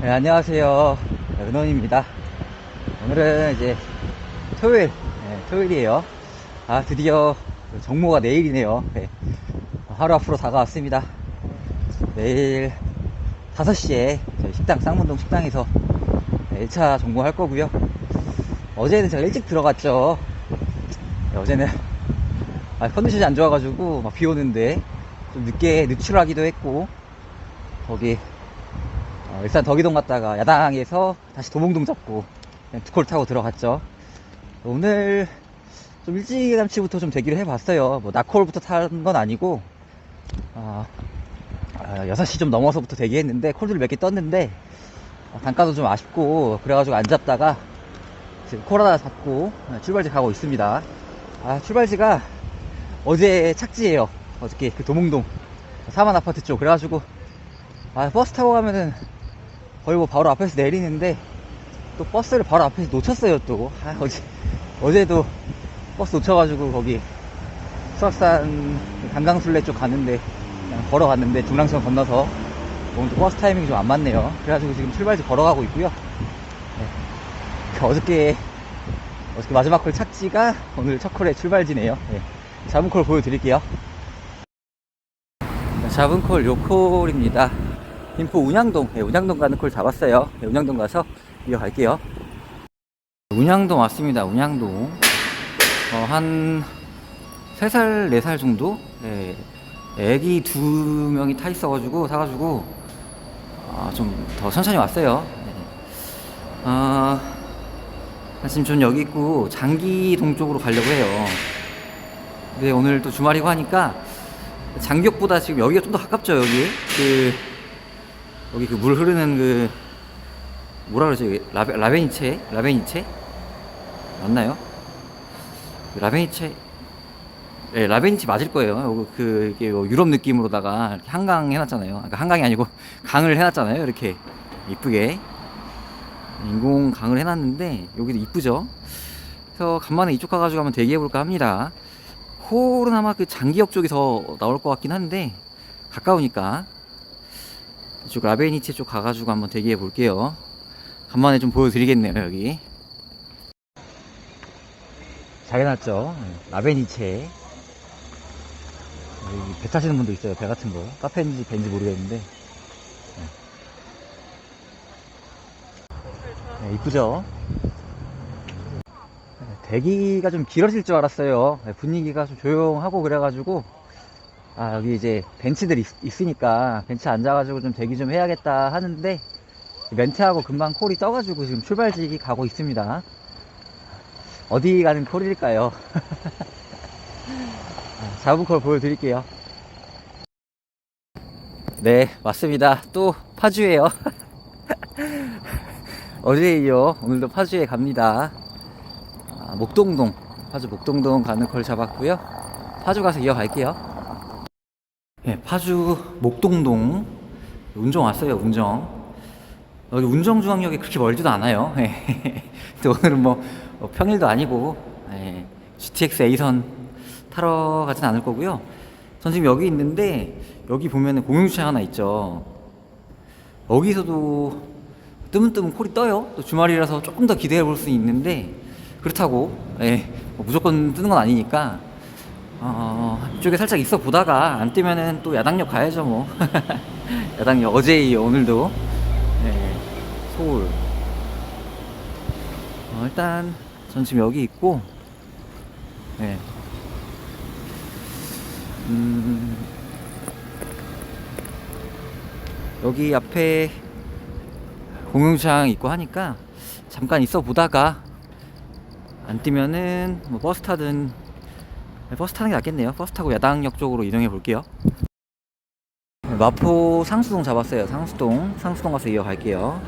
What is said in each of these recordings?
네, 안녕하세요. 은원입니다. 오늘은 이제 토요일, 네, 토요일이에요. 아, 드디어 정모가 내일이네요. 네. 하루 앞으로 다가왔습니다. 내일 5시에 저희 식당, 쌍문동 식당에서 1차 정모 할 거고요. 어제는 제가 일찍 들어갔죠. 네, 어제는 아, 컨디션이 안 좋아가지고 막 비 오는데 좀 늦게 누출하기도 했고 거기 어, 일산 덕이동 갔다가 야당에서 다시 도봉동 잡고 두콜 타고 들어갔죠. 오늘 좀 일찌감치부터 좀 대기를 해봤어요. 뭐 나콜부터 탄 건 아니고 아, 아, 6시 좀 넘어서부터 대기했는데 콜들 몇 개 떴는데 아, 단가도 좀 아쉽고 그래가지고 안 잡다가 지금 콜 하나 잡고 아, 출발지 가고 있습니다. 아 출발지가 어제 착지예요. 어저께 그 도몽동 사만 아파트 쪽 그래가지고 아 버스 타고 가면은 거의 뭐 바로 앞에서 내리는데 또 버스를 바로 앞에서 놓쳤어요 또. 아, 어제 어제도 버스 놓쳐가지고 거기 수락산 강강술래 쪽 갔는데 그냥 걸어갔는데 중랑천 건너서 오늘 또 버스 타이밍이 좀 안 맞네요. 그래가지고 지금 출발지 걸어가고 있고요. 네. 그 어저께 어저께 마지막 콜 착지가 오늘 첫 콜의 출발지네요. 네. 잡은 콜 보여드릴게요. 잡은 콜 요콜입니다 김포 운양동, 네, 운양동 가는 콜 잡았어요. 네, 운양동 가서 이어갈게요. 운양동 왔습니다. 운양동. 어, 한 3살, 4살 정도? 네, 애기 두 명이 타 있어가지고, 사가지고, 아, 좀 더 천천히 왔어요. 네. 아, 지금 전 여기 있고, 장기동 쪽으로 가려고 해요. 근데 오늘 또 주말이고 하니까, 장기역보다 지금 여기가 좀 더 가깝죠, 여기. 그, 여기 그 물 흐르는 그 뭐라 그러지 라베, 라베니체 라베니체 맞나요? 그 라베니체 예 라베니체 맞을 거예요. 요거 그 이게 뭐 유럽 느낌으로다가 한강 해놨잖아요. 그러니까 한강이 아니고 강을 해놨잖아요. 이렇게 이쁘게 인공 강을 해놨는데 여기도 이쁘죠. 그래서 간만에 이쪽 가가지고 한번 대기해볼까 합니다. 홀은 아마 그 장기역 더 나올 것 같긴 한데 가까우니까 이쪽 라베니체 쪽 가가지고 한번 대기해 볼게요. 간만에 좀 보여드리겠네요, 여기. 잘 해놨죠? 라베니체. 여기 배 타시는 분도 있어요, 배 같은 거. 카페인지 벤지 모르겠는데. 네, 이쁘죠? 네, 대기가 좀 길어질 줄 알았어요. 네, 분위기가 좀 조용하고 그래가지고. 아, 여기 이제 벤치들이 있, 으니까 벤치 앉아가지고 좀 대기 좀 해야겠다 하는데 멘트하고 금방 콜이 떠가지고 지금 출발지 가고 있습니다. 어디 가는 콜일까요? 아, 잡은 콜 보여드릴게요. 네, 맞습니다. 또 파주예요. 어제에 이어 오늘도 파주에 갑니다. 아, 목동동, 파주 목동동 가는 콜 잡았고요. 파주 가서 이어갈게요. 예, 파주 목동동 운정 왔어요, 운정. 여기 운정 중앙역이 그렇게 멀지도 않아요. 예. 근데 오늘은 뭐 어, 평일도 아니고 예, GTX A선 타러 가진 않을 거고요. 전 지금 여기 있는데 여기 보면은 공용주차 하나 있죠. 여기서도 뜨문뜨문 콜이 떠요. 또 주말이라서 조금 더 기대해 볼 수 있는데 그렇다고 예, 뭐 무조건 뜨는 건 아니니까 어, 이쪽에 살짝 있어 보다가 안 뜨면은 또 야당역 가야죠 뭐. 야당역 어제 이 오늘도. 네, 서울. 어, 일단 전 지금 여기 있고 네. 음, 여기 앞에 공용주차장 있고 하니까 잠깐 있어 보다가 안 뜨면은 뭐 버스 타든 네, 버스 타는 게 낫겠네요. 버스 타고 야당역 쪽으로 이동해 볼게요. 네, 마포 상수동 잡았어요. 상수동. 상수동 가서 이어갈게요.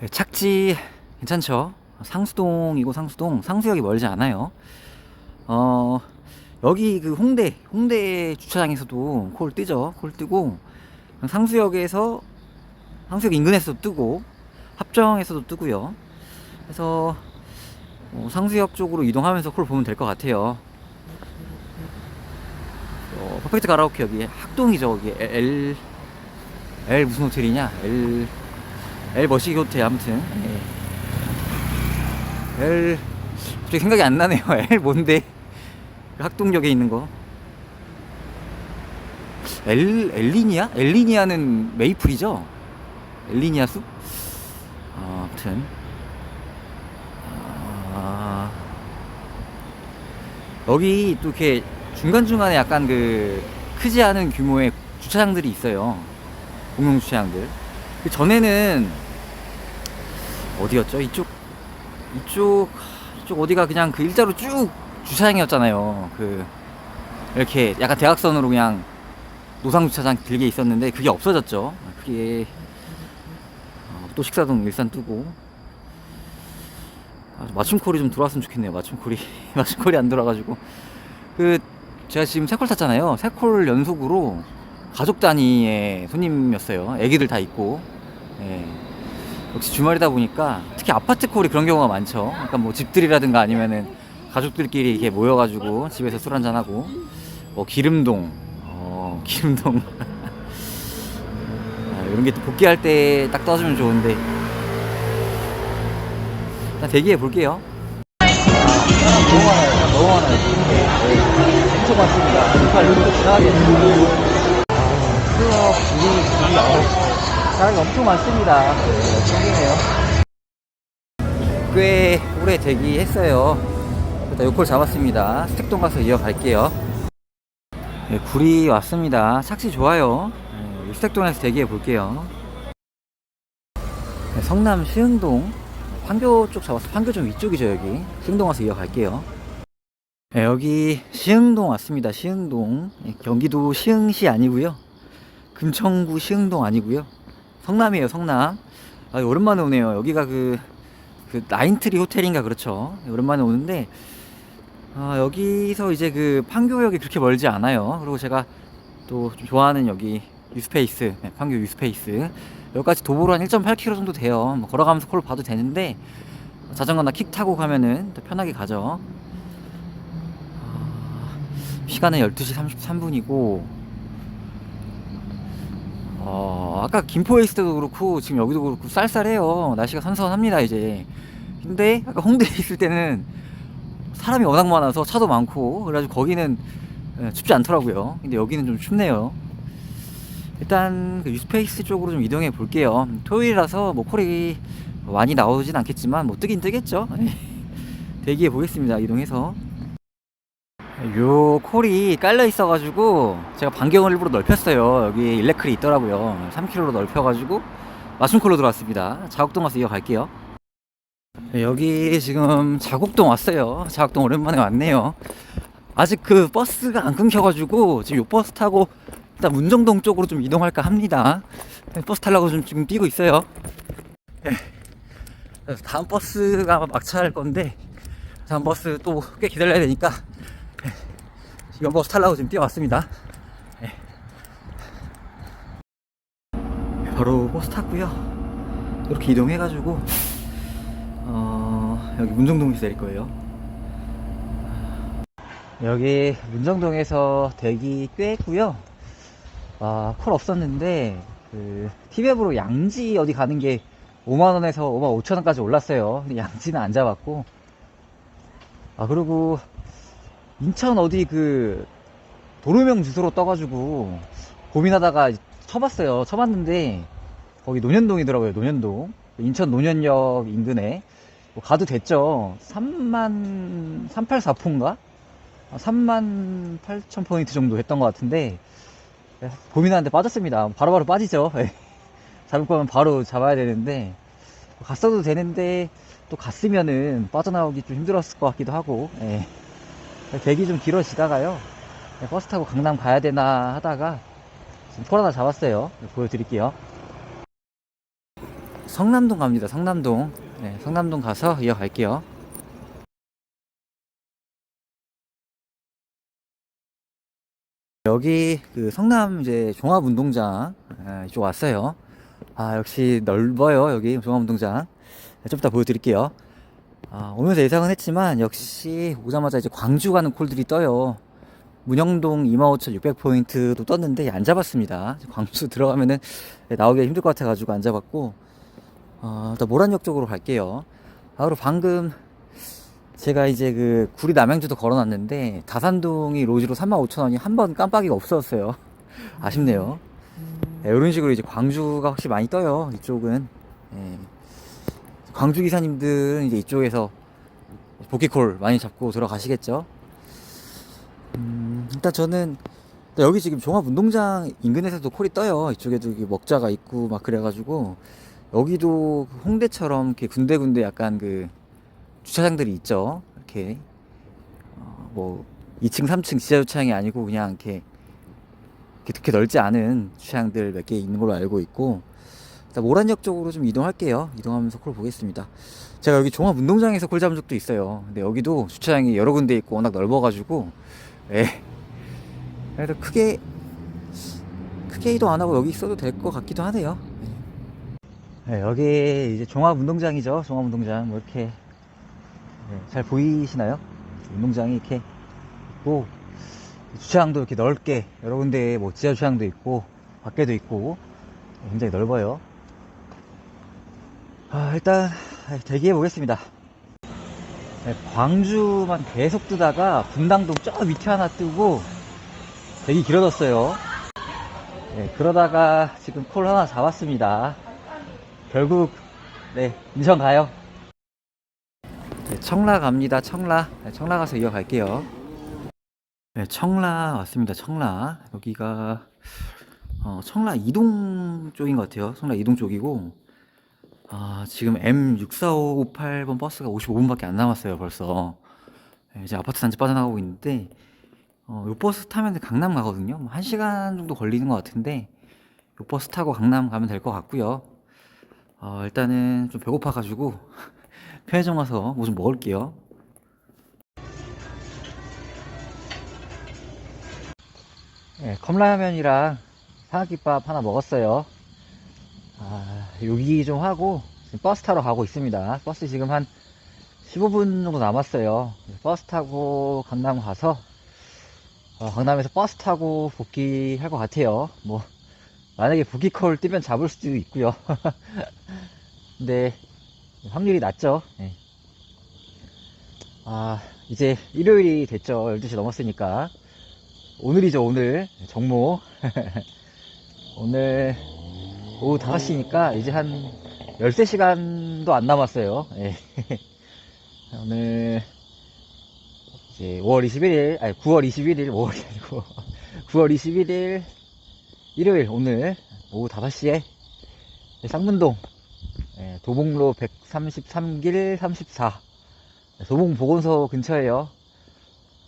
네, 착지 괜찮죠? 상수동이고 상수동. 상수역이 멀지 않아요. 어, 여기 그 홍대, 홍대 주차장에서도 콜 뜨죠. 콜 뜨고, 상수역에서, 상수역 인근에서도 뜨고, 합정에서도 뜨고요. 그래서, 어, 상수역 쪽으로 이동하면서 콜 보면 될 것 같아요. 어, 퍼펙트 가라오케 여기 학동이죠 여기 L L 무슨 호텔이냐 L L 머시기 호텔 아무튼 예. 갑자기 생각이 안 나네요 L 뭔데 그 학동역에 있는 거 엘, 엘리니아? 엘리니아는 메이플이죠? 엘리니아 숲? 아, 아무튼 아, 여기 또 이렇게 중간중간에 약간 그 크지 않은 규모의 주차장들이 있어요. 공용 주차장들. 그 전에는 어디였죠? 이쪽 이쪽 이쪽 어디가 그냥 그 일자로 쭉 주차장이었잖아요. 그 이렇게 약간 대각선으로 그냥 노상 주차장 길게 있었는데 그게 없어졌죠. 그게 어, 또 식사동 일산 뜨고. 아, 맞춤콜이 좀 들어왔으면 좋겠네요. 맞춤콜이 맞춤콜이 안 들어와가지고. 그 제가 지금 세콜 탔잖아요. 세콜 연속으로 가족 단위의 손님이었어요. 애기들 다 있고 예. 역시 주말이다 보니까 특히 아파트 콜이 그런 경우가 많죠. 그러니까 뭐 집들이라든가 아니면은 가족들끼리 이렇게 모여가지고 집에서 술 한잔 하고 뭐 기름동 어 기름동 아, 이런 게또 복귀할 때 딱 떠주면 좋은데 일단 대기해 볼게요. 너무 많아요. 너무 많아요. 네. 엄청 많습니다. 정말 이렇게 지나가겠네요. 클럽, 우리, 우리, 어, 사람이 엄청 많습니다. 생기네요. 꽤 오래 대기했어요. 일단 요콜 잡았습니다. 스택동 가서 이어갈게요. 네, 굴이 왔습니다. 착시 좋아요. 네, 스택동에서 대기해 볼게요. 네, 성남 시흥동 판교 쪽 잡았어. 판교 좀 위쪽이죠 여기. 시흥동 와서 이어갈게요. 네, 여기 시흥동 왔습니다. 시흥동 예, 경기도 시흥시 아니고요. 금천구 시흥동 아니고요. 성남이에요. 성남. 아, 오랜만에 오네요. 여기가 그, 그 나인트리 호텔인가 그렇죠. 예, 오랜만에 오는데 아, 여기서 이제 그 판교역이 그렇게 멀지 않아요. 그리고 제가 또좀 좋아하는 여기 유스페이스, 네, 판교 유스페이스. 여기까지 도보로 한 1.8km 정도 돼요. 뭐 걸어가면서 콜 봐도 되는데 자전거나 킥 타고 가면은 더 편하게 가죠. 아, 시간은 12시 33분이고 어, 아까 김포에 있을 때도 그렇고 지금 여기도 그렇고 쌀쌀해요. 날씨가 선선합니다 이제. 근데 아까 홍대에 있을 때는 사람이 워낙 많아서 차도 많고 그래가지고 거기는 예, 춥지 않더라고요. 근데 여기는 좀 춥네요. 일단 그 유스페이스 쪽으로 좀 이동해 볼게요. 토요일이라서 뭐 콜이 많이 나오진 않겠지만 뭐 뜨긴 뜨겠죠. 대기해 보겠습니다. 이동해서. 요 콜이 깔려 있어가지고 제가 반경을 일부러 넓혔어요. 여기 일레클이 있더라고요. 3km로 넓혀가지고 맞춤 콜로 들어왔습니다. 자곡동 가서 이어갈게요. 네, 여기 지금 자곡동 왔어요. 자곡동 오랜만에 왔네요. 아직 그 버스가 안 끊겨가지고 지금 요 버스 타고 일단 문정동 쪽으로 좀 이동할까 합니다. 네, 버스 타려고 좀 지금 뛰고 있어요. 네. 다음 버스가 막차할 건데 다음 버스 또 꽤 기다려야 되니까 네. 이번 버스 타려고 지금 뛰어왔습니다. 네. 바로 버스 탔고요. 이렇게 이동해가지고 어, 여기 문정동에서 내릴 거예요. 여기 문정동에서 대기 꽤 했고요. 아, 콜 없었는데, 그, 티맵으로 양지 어디 가는 게 5만 원에서 5만 5천 원까지 올랐어요. 근데 양지는 안 잡았고. 아, 그리고, 인천 어디 그, 도로명 주소로 떠가지고, 고민하다가 쳐봤어요. 쳐봤는데, 거기 논현동이더라고요, 논현동. 인천 논현역 인근에. 뭐 가도 됐죠. 3만, 384포인가? 3만 8천 포인트 정도 했던 것 같은데, 네, 고민하는데 빠졌습니다. 바로바로 빠지죠. 예. 잡을 거면 바로 잡아야 되는데 갔어도 되는데 또 갔으면은 빠져나오기 좀 힘들었을 것 같기도 하고 예. 대기 좀 길어지다가요 예, 버스 타고 강남 가야 되나 하다가 지금 콜 하나 잡았어요. 네, 보여드릴게요. 성남동 갑니다. 성남동. 네, 성남동 가서 이어갈게요. 여기 그 성남 이제 종합운동장 예, 이쪽 왔어요. 아 역시 넓어요 여기 종합운동장. 네, 좀 이따 보여드릴게요. 아, 오면서 예상은 했지만 역시 오자마자 이제 광주 가는 콜들이 떠요. 문영동 25,600포인트도 떴는데 안 잡았습니다. 광주 들어가면은 나오기가 힘들 것 같아가지고 안 잡았고 어, 모란역 쪽으로 갈게요. 아, 그리고 방금 제가 이제 그 구리 남양주도 걸어놨는데 다산동이 로지로 35,000원이 한 번 깜빡이가 없었어요. 아쉽네요. 네, 이런 식으로 이제 광주가 확실히 많이 떠요. 이쪽은. 예. 광주 기사님들은 이제 이쪽에서 복귀콜 많이 잡고 들어가시겠죠. 음, 일단 저는 여기 지금 종합운동장 인근에서도 콜이 떠요. 이쪽에도 먹자가 있고 막 그래가지고 여기도 그 홍대처럼 이렇게 군데군데 약간 그 주차장들이 있죠. 이렇게 어, 뭐 2층, 3층 지하 주차장이 아니고 그냥 이렇게 이렇게 넓지 않은 주차장들 몇 개 있는 걸로 알고 있고 모란역 쪽으로 좀 이동할게요. 이동하면서 콜 보겠습니다. 제가 여기 종합 운동장에서 콜 잡은 적도 있어요. 근데 여기도 주차장이 여러 군데 있고 워낙 넓어가지고 예. 그래도 크게 크게 이동 안 하고 여기 있어도 될 것 같기도 하네요. 네, 여기 이제 종합 운동장이죠. 종합 운동장 뭐 이렇게 네, 잘 보이시나요? 운동장이 이렇게 있고 주차장도 이렇게 넓게 여러 군데 뭐 지하 주차장도 있고 밖에도 있고 굉장히 넓어요. 아, 일단 대기해 보겠습니다. 네, 광주만 계속 뜨다가 분당동 저 밑에 하나 뜨고 되게 길어졌어요. 네, 그러다가 지금 콜 하나 잡았습니다. 결국 네 인천 가요. 네, 청라 갑니다. 청라. 네, 청라 가서 이어갈게요. 네, 청라 왔습니다. 청라 여기가 어, 청라 이동 쪽인 것 같아요. 청라 이동 쪽이고 아, 지금 M64558번 버스가 55분밖에 안 남았어요. 벌써 네, 이제 아파트 단지 빠져나가고 있는데 어, 요 버스 타면 강남 가거든요. 뭐 1시간 정도 걸리는 것 같은데 요 버스 타고 강남 가면 될 것 같고요. 어, 일단은 좀 배고파가지고 편의점 가서 뭐 좀 먹을게요. 네, 컵라면이랑 삼각김밥 하나 먹었어요. 아, 요기 좀 하고 버스 타러 가고 있습니다. 버스 지금 한 15분 정도 남았어요. 버스 타고 강남 가서 어, 강남에서 버스 타고 복귀할 것 같아요. 뭐 만약에 복귀콜 뜨면 잡을 수도 있고요. 근데 확률이 낮죠. 예. 아 이제 일요일이 됐죠. 12시 넘었으니까 오늘이죠 오늘 정모 오늘 오후 5시니까 이제 한 13시간도 안 남았어요. 예. 오늘 이제 5월 21일, 아니 9월 21일, 5월이 아니고 9월 21일 일요일 오늘 오후 5시에 쌍문동 예, 도봉로 133길 34 도봉 보건소 근처에요.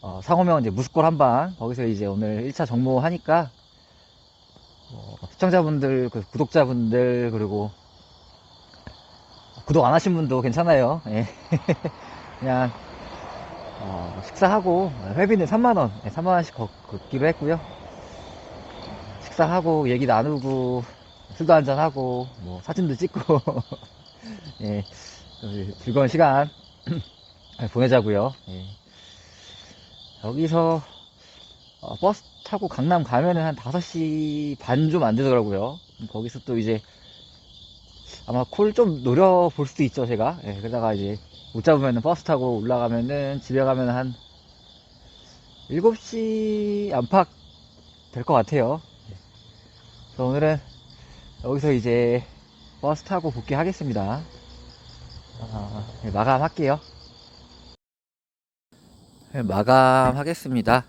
어, 상호명 이제 무스골 한방 거기서 이제 오늘 1차 정모 하니까 어, 시청자분들, 그 구독자분들 그리고 구독 안 하신 분도 괜찮아요. 예. 그냥 어, 식사하고 회비는 3만원 3만원씩 걷기로 했고요 식사하고 얘기 나누고 술도 한잔하고 뭐 사진도 찍고 예, 그 즐거운 시간 보내자고요 예. 여기서 어, 버스 타고 강남 가면은 한 5시 반 좀 안 되더라고요 거기서 또 이제 아마 콜 좀 노려볼 수도 있죠 제가 예, 그러다가 이제 못 잡으면 버스 타고 올라가면은 집에 가면 한 7시 안팎 될 것 같아요. 그래서 오늘은 여기서 이제 버스 타고 복귀하겠습니다. 아, 네, 마감할게요. 네, 마감하겠습니다.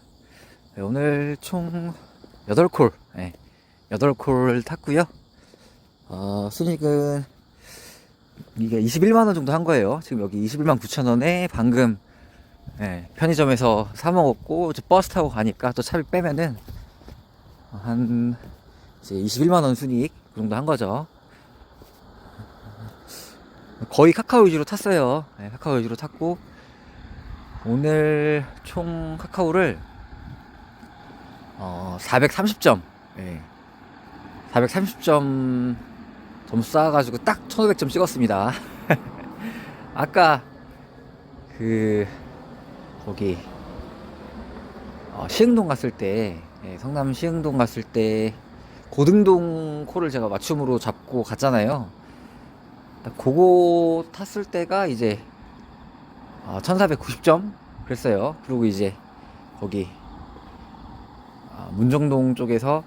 네, 오늘 총 8콜, 네, 8콜 탔고요 어, 순익은 이게 21만원 정도 한 거예요. 지금 여기 21만 9천원에 방금 예, 편의점에서 사 먹었고 이제 버스 타고 가니까 또 차비 빼면은 한 이제 21만원 순이익 그 정도 한 거죠. 거의 카카오 위주로 탔어요. 예, 카카오 위주로 탔고 오늘 총 카카오를 어, 430점 예, 430점 점수 쌓아가지고 딱 1500점 찍었습니다. 아까 그 거기 어, 시흥동 갔을 때 예, 성남 시흥동 갔을 때 고등동 콜을 제가 맞춤으로 잡고 갔잖아요. 그거 탔을 때가 이제 아, 1490점 그랬어요. 그리고 이제 거기 아, 문정동 쪽에서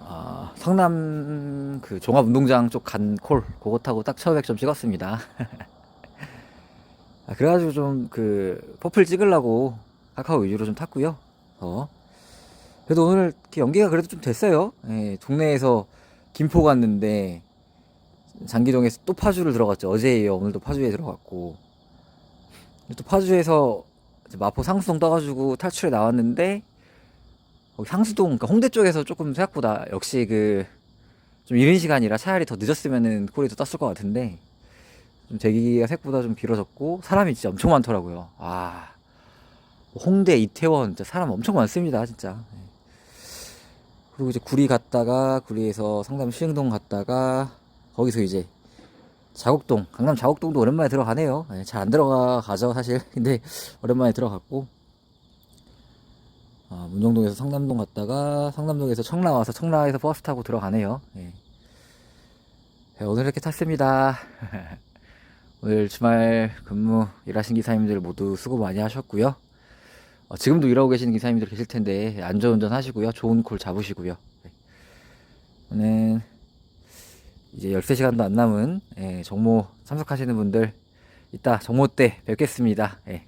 아, 성남 그 종합운동장 쪽 간 콜 그거 타고 딱 1500점 찍었습니다. 아, 그래가지고 좀 그 퍼플 찍으려고 카카오 위주로 좀 탔고요. 어. 그래도 오늘 연기가 그래도 좀 됐어요. 예, 동네에서 김포 갔는데 장기동에서 또 파주를 들어갔죠. 어제예요. 오늘도 파주에 들어갔고 또 파주에서 마포 상수동 떠가지고 탈출해 나왔는데 거기 상수동 그러니까 홍대 쪽에서 조금 생각보다 역시 그 좀 이른 시간이라 차라리 더 늦었으면은 더 떴을 것 같은데 좀 대기가 생각보다 좀 길어졌고 사람이 진짜 엄청 많더라고요. 아 홍대 이태원 진짜 사람 엄청 많습니다 진짜. 네. 그리고 이제 구리 갔다가 구리에서 상담 시흥동 갔다가 거기서 이제 자곡동 강남 자곡동도 오랜만에 들어가네요. 잘 안 들어가 가죠 사실. 근데 오랜만에 들어갔고 아, 문정동에서 성남동 갔다가 성남동에서 청라 와서 청라에서 버스 타고 들어가네요. 예. 네, 오늘 이렇게 탔습니다. 오늘 주말 근무 일하신 기사님들 모두 수고 많이 하셨고요. 어, 지금도 일하고 계시는 기사님들 계실 텐데 안전운전 하시고요. 좋은 콜 잡으시고요. 네. 오늘 이제 13시간도 안 남은 예, 정모 참석하시는 분들 이따 정모 때 뵙겠습니다. 예.